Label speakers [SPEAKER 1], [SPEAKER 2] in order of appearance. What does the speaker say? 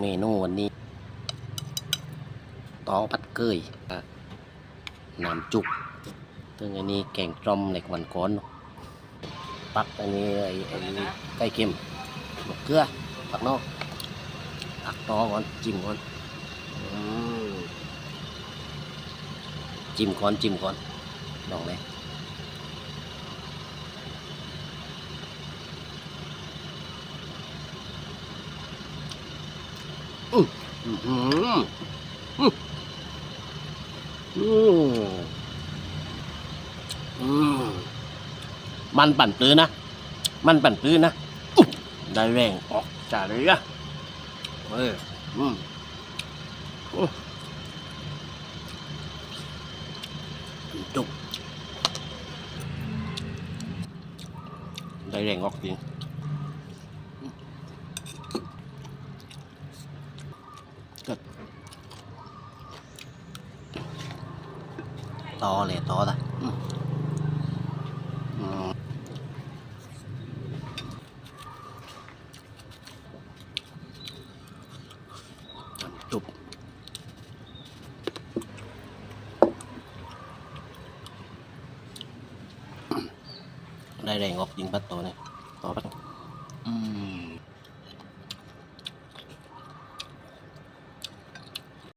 [SPEAKER 1] เมนูวันนี้ตอผัดเกยน้ำจุกซึ่งอันนี้แกงจอมในวันก่อนเนอะปักอันนี้ไอ้ไอ้ไก่เค็มหมะเกลือปักนอกตักตอก่อนจิ้มก่อนอจิ้มก่อนจิ้มก่อนลองเลย อือหืออืมอืมมันปั่นปื้อนะ มันปั่นปื้อนะอได้แรงออกจ่าเลยอะเอออืมอืมจุกได้แรงออกจริง ก็ต่อเลยต่อตะอืมอืมจุบได้